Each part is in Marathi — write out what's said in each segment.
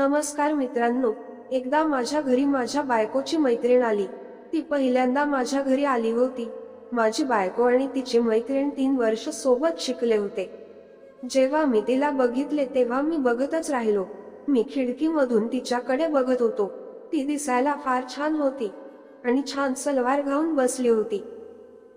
नमस्कार मित्रांनो एकदा माझ्या घरी माझ्या बायकोची मैत्रीण आली. ती पहिल्यांदा माझ्या घरी आली होती. माझी बायको आणि तिची मैत्रीण तीन वर्ष सोबत शिकले होते. जेव्हा मी तिला बघितले तेव्हा मी बघतच राहिलो. मी खिडकीमधून तिच्याकडे बघत होतो. ती दिसायला फार छान होती आणि छान सलवार घालून बसली होती.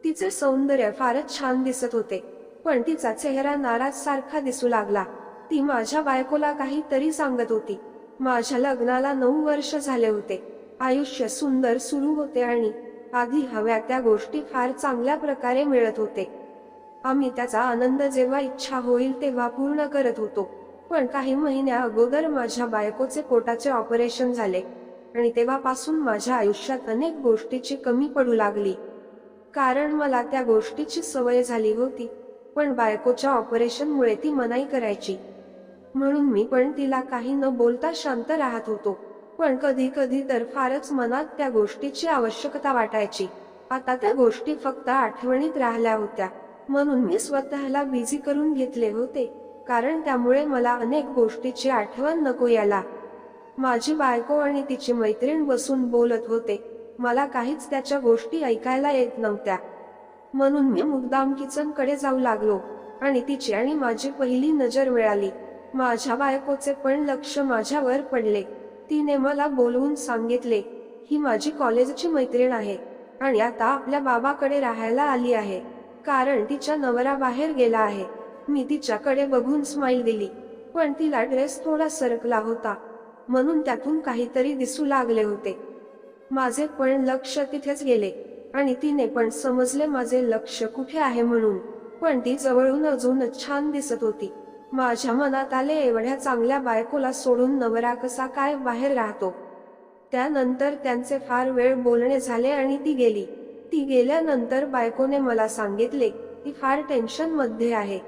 तिचे सौंदर्य फारच छान दिसत होते पण तिचा चेहरा नाराज सारखा दिसू लागला. ती माझ्या बायकोला काहीतरी सांगत होती. माझ्या लग्नाला नऊ वर्ष झाले होते. आयुष्य सुंदर सुरू होते आणि आधी हव्या त्या गोष्टी फार चांगल्या प्रकारे मिळत होते. आम्ही त्याचा आनंद जेव्हा इच्छा होईल तेव्हा पूर्ण करत होतो. पण काही महिन्या अगोदर माझ्या बायकोचे पोटाचे ऑपरेशन झाले आणि तेव्हापासून माझ्या आयुष्यात अनेक गोष्टीची कमी पडू लागली. कारण मला त्या गोष्टीची सवय झाली होती पण बायकोच्या ऑपरेशनमुळे ती मनाई करायची. म्हणून मी पण तिला काही न बोलता शांत राहत होतो. पण कधी कधी तर फारच मनात त्या गोष्टीची आवश्यकता वाटायची. आता त्या गोष्टी फक्त आठवणीत राहिल्या होत्या. म्हणून मी स्वतःला बिझी करून घेतले होते. कारण त्यामुळे मला अनेक गोष्टीची आठवण नको याला माझी बायको आणि तिची मैत्रीण बसून बोलत होते. मला काहीच त्याच्या गोष्टी ऐकायला येत नव्हत्या. म्हणून मी मुद्दाम किचनकडे जाऊ लागलो. आणि तिची आणि माझी पहिली नजर मिळाली. माझ्या बायकोचे पण लक्ष माझ्यावर पडले. तिने मला बोलवून सांगितले ही माझी कॉलेजची मैत्रीण आहे आणि आता आपल्या बाबाकडे राहायला आली आहे. कारण तिच्या नवरा बाहेर गेला आहे. मी तिच्याकडे बघून स्माईल दिली. पण तिला ड्रेस थोडा सरकला होता. म्हणून त्यातून काहीतरी दिसू लागले होते. माझे पण लक्ष तिथेच गेले आणि तिने पण समजले माझे लक्ष कुठे आहे म्हणून. पण ती जवळून अजूनच छान दिसत होती. माझ्या मनात आले एवढ्या चांगल्या बायकोला सोडून नवरा कसा काय बाहेर राहतो? त्यानंतर त्यांचे फार वेळ बोलणे झाले आणि ती गेली. ती गेल्यानंतर बायकोने मला सांगितले ती फार टेन्शनमध्ये आहे.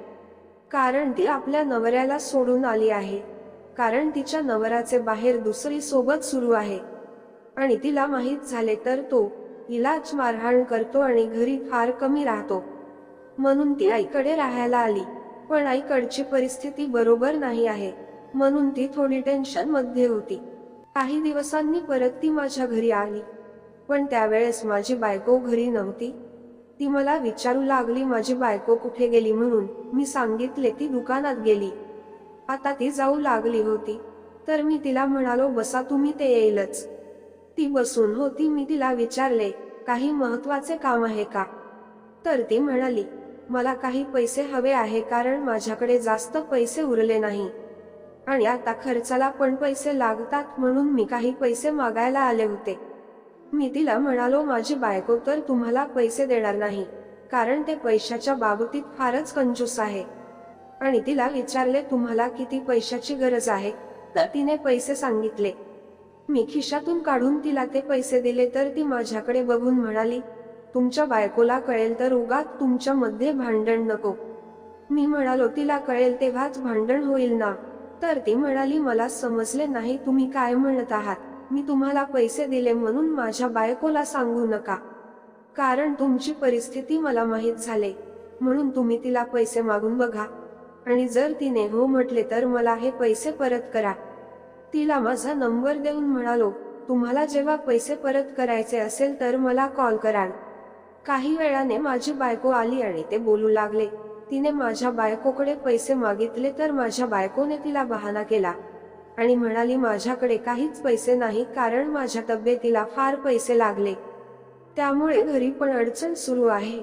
कारण ती आपल्या नवऱ्याला सोडून आली आहे. कारण तिच्या नवऱ्याचे बाहेर दुसरी सोबत सुरू आहे. आणि तिला माहीत झाले तर तो हिलाच मारहाण करतो आणि घरी फार कमी राहतो. म्हणून ती आईकडे राहायला आली. पण आईकडची परिस्थिती बरोबर नाही आहे. म्हणून ती थोडी टेन्शनमध्ये होती. काही दिवसांनी परत ती माझ्या घरी आली. पण त्यावेळेस माझी बायको घरी नव्हती. ती मला विचारू लागली माझी बायको कुठे गेली म्हणून. मी सांगितले ती दुकानात गेली. आता ती जाऊ लागली होती. तर मी तिला म्हणालो बसा तुम्ही ते येईलच. ती बसून होती मी तिला विचारले काही महत्त्वाचे काम आहे का? तर ती म्हणाली मला काही पैसे हवे आहे कारण माझ्याकडे जास्त पैसे उरले नाही. आणि आता खर्चाला पण पैसे लागतात म्हणून मी काही पैसे मागायला आले होते. मी तिला म्हणालो माझी बायको तर तुम्हाला पैसे देणार नाही कारण ते पैशाच्या बाबतीत फारच कंजूस आहे. आणि तिला विचारले तुम्हाला किती पैशाची गरज आहे? तर तिने पैसे सांगितले. मी खिशातून काढून तिला ते पैसे दिले तर ती माझ्याकडे बघून म्हणाली तुमच्या बायकोला कळेल तर उगाच तुमच्या मध्ये भांडण नको. मी म्हणालो तिला कळेल तेव्हाच भांडण होईल ना. तर ती म्हणाली मला समजले नाही तुम्ही काय म्हणत आहात? मी तुम्हाला पैसे दिले म्हणून माझ्या बायकोला सांगू नका. कारण तुमची परिस्थिती मला माहीत झाले म्हणून तुम्ही तिला पैसे मागून बघा. आणि जर तिने हो म्हटले तर मला हे पैसे परत करा. तिला माझा नंबर देऊन म्हणालो तुम्हाला जेव्हा पैसे परत करायचे असेल तर मला कॉल कराल. काही वेळाने माझी बायको आली आणि ते बोलू लागले. तिने माझ्या बायकोकडे पैसे मागितले तर माझ्या बायकोने तिला बहाना केला. आणि म्हणाली माझ्याकडे काहीच पैसे नाही कारण माझ्या तब्येतीला फार पैसे लागले. त्यामुळे घरी पण अडचण सुरू आहे.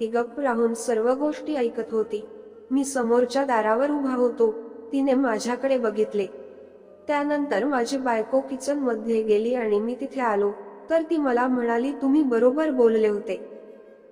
ती गप्प राहून सर्व गोष्टी ऐकत होती. मी समोरच्या दारावर उभा होतो. तिने माझ्याकडे बघितले. त्यानंतर माझी बायको किचनमध्ये गेली आणि मी तिथे आलो. तर ती मला म्हणाली तुम्ही बरोबर बोलले होते.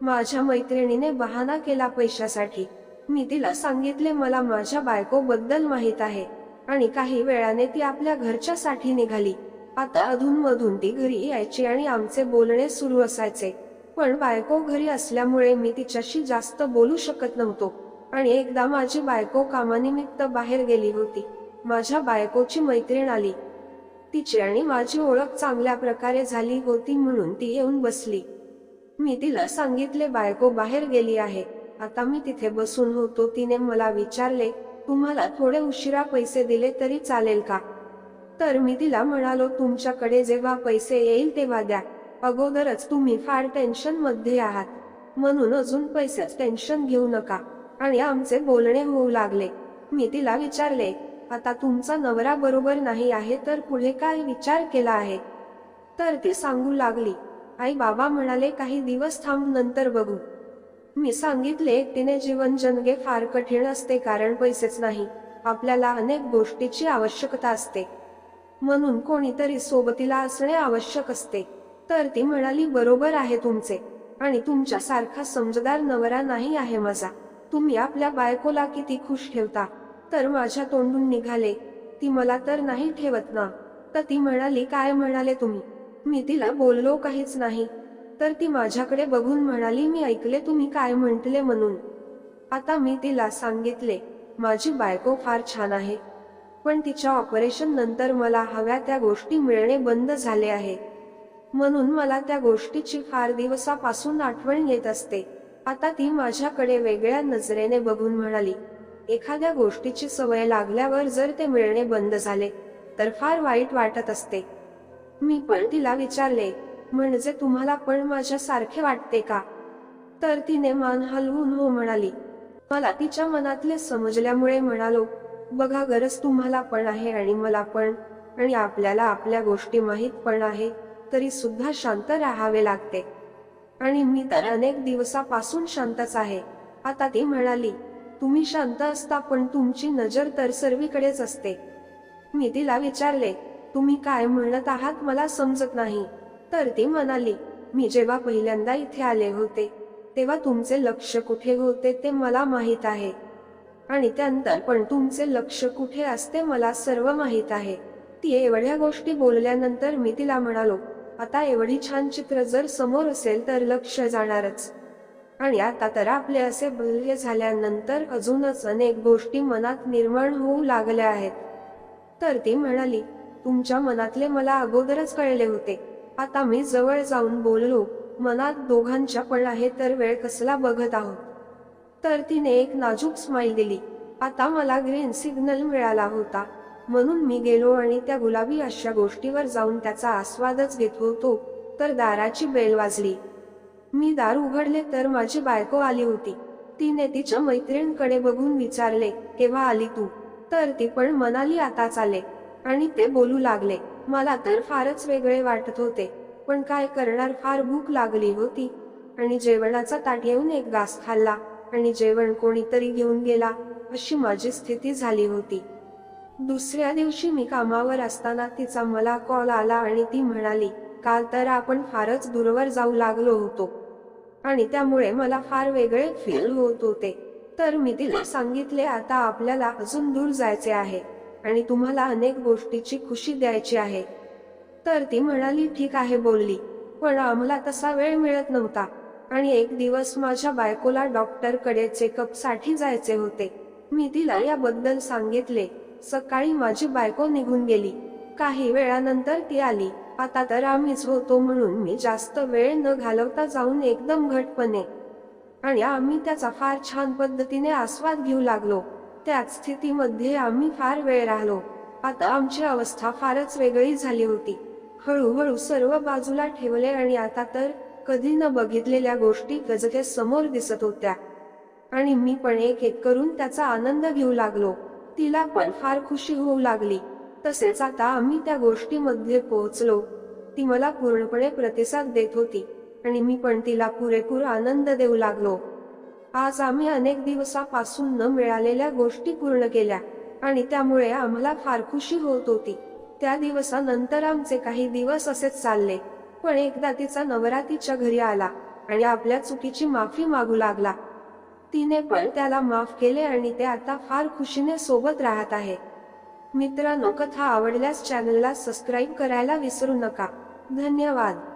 माझ्या मैत्रिणीने बहाणा केला पैशासाठी. मी तिला सांगितले मला माझ्या बायको बद्दल माहीत आहे. आणि काही वेळाने ती आपल्या घरच्यासाठी निघाली. आता अधूनमधून ती घरी यायची आणि आमचे बोलणे सुरू असायचे. पण बायको घरी असल्यामुळे मी तिच्याशी जास्त बोलू शकत नव्हतो. आणि एकदा माझी बायको कामानिमित्त बाहेर गेली होती. माझ्या बायकोची मैत्रीण आली. तिची आणि माझी ओळख चांगल्या प्रकारे झाली होती म्हणून ती येऊन बसली. मी तिला सांगितले बायको बाहेर गेली आहे. आता मी तिथे बसून होतो. तिने मला विचारले तुम्हाला थोडे उशिरा पैसे दिले तरी चालेल का? तर मी तिला म्हणालो तुमच्याकडे जेव्हा पैसे येईल तेव्हा द्या. अगोदरच तुम्ही फार टेन्शनमध्ये आहात. म्हणून अजून पैसेच टेन्शन घेऊ नका. आणि आमचे बोलणे होऊ लागले. मी तिला विचारले आता तुमचा नवरा बरोबर नाही आहे तर पुढे काय विचार केला आहे? तर ती सांगू लागली आई बाबा म्हणाले काही दिवस थांब नंतर बघू. मी सांगितले तिने जीवन जगणे फार कठीण असते कारण पैसेच नाही. आपल्याला अनेक गोष्टीची आवश्यकता असते. म्हणून कोणीतरी सोबतीला असणे आवश्यक असते. तर ती म्हणाली बरोबर आहे तुमचे. आणि तुमच्या सारखा समजदार नवरा नाही आहे माझा. तुम्ही आपल्या बायकोला किती खुश ठेवता. तर माझ्या तोंडून निघाले. ती मला तर नाही ठेवत ना. तर ती म्हणाली काय म्हणाले तुम्ही? मी तिला बोललो काहीच नाही. तर ती माझ्याकडे बघून म्हणाली मी ऐकले तुम्ही काय म्हटले म्हणून? आता मी तिला सांगितले माझी बायको फार छान आहे. पण तिच्या ऑपरेशन नंतर मला हव्या त्या गोष्टी मिळणे बंद झाले आहे. म्हणून मला त्या गोष्टीची फार दिवसापासून आठवण येत असते. आता ती माझ्याकडे वेगळ्या नजरेने बघून म्हणाली एखाद्या गोष्टीची सवय लागल्यावर जर ते मिळणे बंद झाले तर फार वाईट वाटत असते. मी पण तिला विचारले म्हणजे तुम्हाला पण माझ्या सारखे वाटते का? तर तिने मान हलवून हो म्हणाली. मला तिच्या मनातले समजल्यामुळे म्हणालो बघा गरज तुम्हाला पण आहे आणि मला पण आणि आपल्याला आपल्या गोष्टी माहीत पण आहे तरी सुद्धा शांत राहावे लागते. आणि मी तर अनेक दिवसापासून शांतच आहे. आता ती म्हणाली तुम्ही शांत असता पण तुमची नजर तर सर्वीकडेच असते. मी तिला विचारले तुम्ही काय म्हणत आहात मला समजत नाही. तर ती म्हणाली मी जेव्हा पहिल्यांदा इथे आले होते तेव्हा तुमचे लक्ष कुठे होते ते मला माहीत आहे. आणि त्यानंतर पण तुमचे लक्ष कुठे असते मला सर्व माहीत आहे. ती एवढ्या गोष्टी बोलल्यानंतर मी तिला म्हणालो आता एवढी छान चित्र जर समोर असेल तर लक्ष जाणारच. आणि आता तर आपले असे बोलले झाल्यानंतर अजूनच अनेक गोष्टी मनात निर्माण होऊ लागल्या आहेत. तर ती म्हणाली तुमच्या मनातले मला अगोदरच कळले होते. आता मी जवळ जाऊन बोललो मनात दोघांच्या पण आहे तर वेळ कसला बघत आहोत. तर तिने एक नाजूक स्माईल दिली. आता मला ग्रीन सिग्नल मिळाला होता. म्हणून मी गेलो आणि त्या गुलाबी अशा गोष्टीवर जाऊन त्याचा आस्वादच घेत होतो तर दाराची बेल वाजली. मी दार उघडले तर माझी बायको आली होती. तिने तिच्या मैत्रिणीकडे बघून विचारले केव्हा आली तू? तर ती पण मनाली आताच आले आणि ते बोलू लागले मला तर फारच वेगळे वाटत होते पण काय करणार फार भूक लागली होती. आणि जेवणाचा ताट येऊन एक घास खाल्ला आणि जेवण कोणीतरी घेऊन गेला अशी माझी स्थिती झाली होती. दुसऱ्या दिवशी मी कामावर असताना तिचा मला कॉल आला आणि ती म्हणाली काल तर आपण फारच दूरवर जाऊ लागलो होतो. आणि त्यामुळे मला फार वेगळे फील होत होते. तर मी तिला सांगितले आता आपल्याला अजून दूर जायचे आहे. आणि तुम्हाला अनेक गोष्टीची खुशी द्यायची आहे. तर ती म्हणाली ठीक आहे बोलली. पण आम्हाला तसा वेळ मिळत नव्हता आणि एक दिवस माझ्या बायकोला डॉक्टरकडे चेकअपसाठी जायचे होते. मी तिला याबद्दल सांगितले. सकाळी माझी बायको निघून गेली. काही वेळानंतर ती आली. आता तर आम्हीच होतो म्हणून मी जास्त वेळ न घालवता जाऊन एकदम घटपणे आणि आम्ही त्याचा फार छान पद्धतीने आस्वाद घेऊ लागलो. त्याच स्थितीमध्ये आम्ही फार वेळ राहिलो. आता आमची अवस्था फारच वेगळी झाली होती. हळूहळू सर्व बाजूला ठेवले आणि आता तर कधी न बघितलेल्या गोष्टी गजके समोर दिसत होत्या. आणि मी पण एक एक करून त्याचा आनंद घेऊ लागलो. तिला पण फार खुशी होऊ लागली. तसेच आता आम्ही त्या गोष्टीमध्ये पोहोचलो. ती मला पूर्णपणे प्रतिसाद देत होती. आणि मी पण तिला पुरेपूर आनंद देऊ लागलो. आज आम्ही अनेक दिवसापासून न मिळालेल्या गोष्टी पूर्ण केल्या आणि त्यामुळे आम्हाला फार खुशी होत होती. त्या दिवसानंतर आमचे काही दिवस असेच चालले पण एकदा तिचा नवरा तिच्या घरी आला आणि आपल्या चुकीची माफी मागू लागला. तिने पण त्याला माफ केले आणि ते आता फार खुशीने सोबत राहत आहे. मित्रांनो कथा आवडल्यास चॅनलला सबस्क्राईब करायला विसरू नका. धन्यवाद.